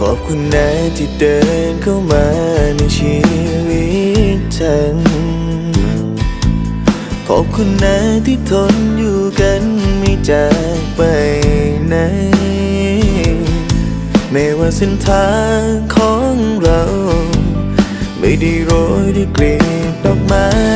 ขอบคุณนะที่เดินเข้ามาในชีวิตฉัน ขอบคุณนะที่ทนอยู่กันไม่จากไปไหน ไม่ว่าเส้นทางของเรา ไม่ได้โรยด้วยกลีบดอกไม้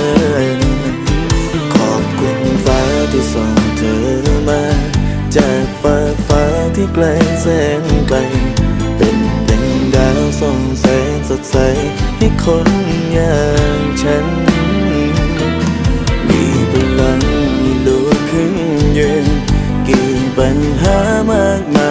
ไกลแสนไกล เป็นดังดาวส่องแสงสดใสให้คนอย่างฉัน มีพลังลุกขึ้นยืนกี่ปัญหามากมาย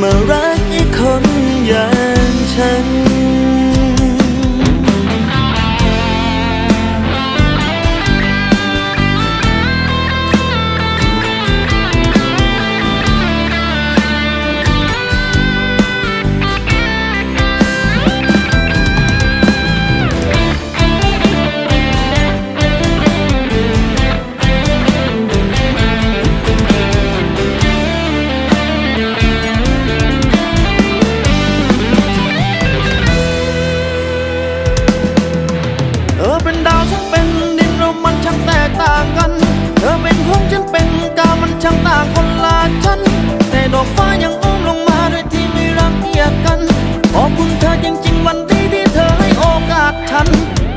มารักอีกคนอย่างฉัน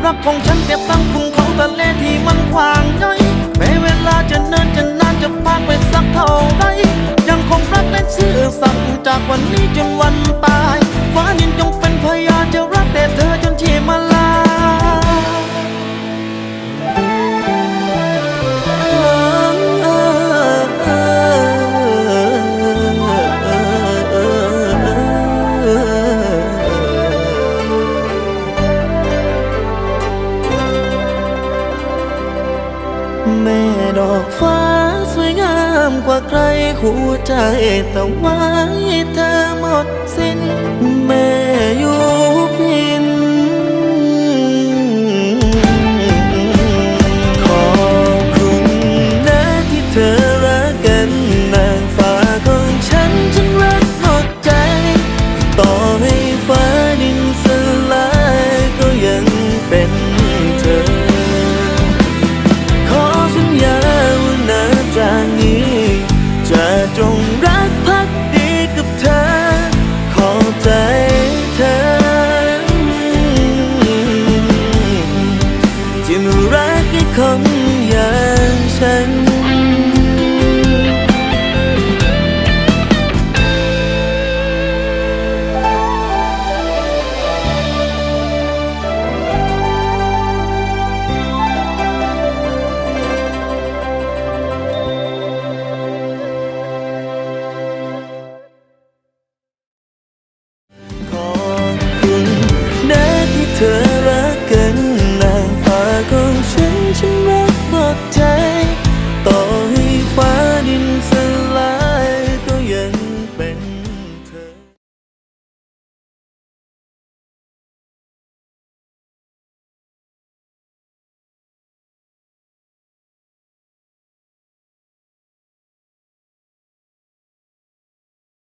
รักของฉันเปรียบตั้งคุณขาทะเลที่มันขวางย้อยแม้เวลาจะเนินจะนานจะพานไปสักเท่าไรยังคงรักและซื่อสัตย์จากวันนี้จนวันตาย อกฟ้าสวยงามกว่าใครคู่ใจแต่ไว้เธอหมดสิ้นแม่อยู่พินขอบคุณนะที่เธอรักกันนางฟ้าของฉันฉันรักหมดใจ ต่อให้ฟ้าดินสลายก็ยังเป็น